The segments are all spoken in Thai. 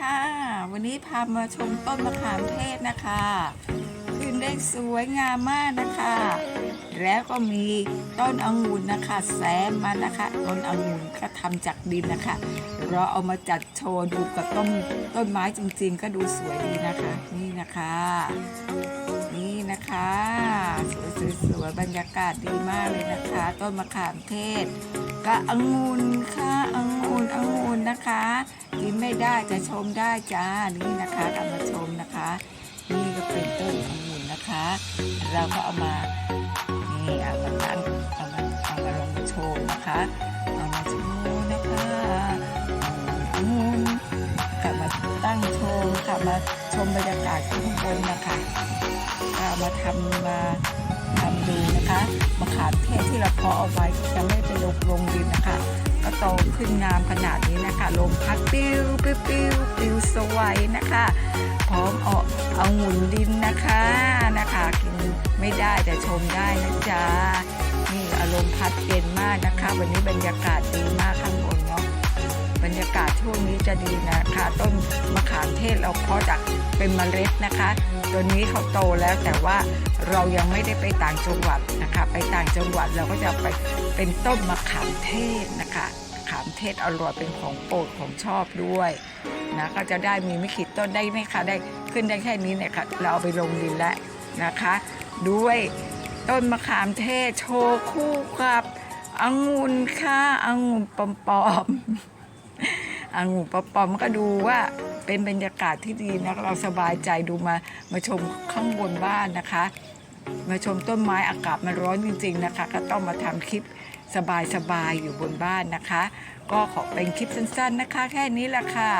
ค่ะ วันนี้พามาชมต้นมะขามเทศนะคะขึ้นได้สวยงามมากนะคะ แล้วก็มีต้นองุ่นนะคะแซมมานะคะต้นองุ่นก็ทำจากดินนะคะ เราเอามาจัดโชว์ดูกับต้นต้นไม้จริง ๆ ก็ดูสวยดีนะคะ นี่นะคะ นี่นะคะสวยสวยสวยบรรยากาศดีมากเลยนะคะ ต้นมะขามเทศก็องุ่นค่ะองุ่นองุ่ นะคะกินไม่ได้จะชมได้จ้านี่นะคะกำมาชมนะคะ นี่ก็เป็นต้นองุ่นนะคะ เราก็เอามานี่เอามาตั้งเอามาเอามาลงโชว์นะคะเอามาโชว์นะคะอองกลับมาตั้งโชว์ค่ะมาชมบรรยากาศข้างบนนะคะก็เอามาทำมาทำดูนะคะมะขามเทศที่เราเพาะเอาไว้จะไม่ไปลงลงดินนะคะ โตขึ้นงามขนาดนี้นะคะ ลมพัดปิ้วปิ้วปิ้วปิ้วสวยนะคะ พร้อมเอาเอาหมุนดินนะคะนะคะ กินไม่ได้แต่ชมได้นะจ๊ะนี่อารมณ์พัดเย็นมากนะคะ วันนี้บรรยากาศดีมากข้างบนเนาะบรรยากาศช่วงนี้จะดีนะคะ ต้นมะขามเทศเราเพาะจากเป็นเมล็ดนะคะตัวนี้เขาโตแล้วแต่ว่าเรายังไม่ได้ไปต่างจังหวัดนะคะ ไปต่างจังหวัดเราก็จะไปเป็นต้นมะขามเทศนะคะมะ ขามเทศอร่อยเป็นของโปรดของชอบด้วยนะก็จะได้มีไม่ขีดต้นได้ไหมคะได้ขึ้นได้แค่นี้เนี่ยค่ะเราเอาไปลงดินแล้วนะคะ ด้วยต้นมะขามเทศโชว์คู่กับองุ่นค่ะองุ่นปอมๆองุ่นปอมๆก็ดูว่าเป็นบรรยากาศที่ดีนะเราสบายใจดูมามาชมข้างบนบ้านนะคะ มาชมต้นไม้อากาศมันร้อนจริง ๆนะคะ ก็ต้องมาทำคลิป สบายๆอยู่บนบ้านนะคะ ก็ขอเป็นคลิปสั้นๆนะคะ แค่นี้แหละค่ะ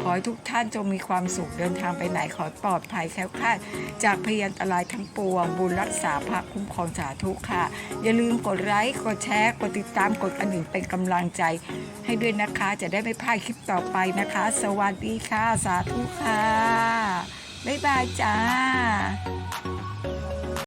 ขอให้ทุกท่านจงมีความสุขเดินทางไปไหนขอปลอดภัยแคล้วคลาดจากพยันตรายทั้งปวง บุญรักษาพระคุ้มครองสาธุค่ะ อย่าลืมกดไลค์กดแชร์กดติดตามกดกระดิ่งเป็นกำลังใจ ให้ด้วยนะคะ จะได้ไม่พลาดคลิปต่อไปนะคะ สวัสดีค่ะ สาธุค่ะบ๊ายบายจ้า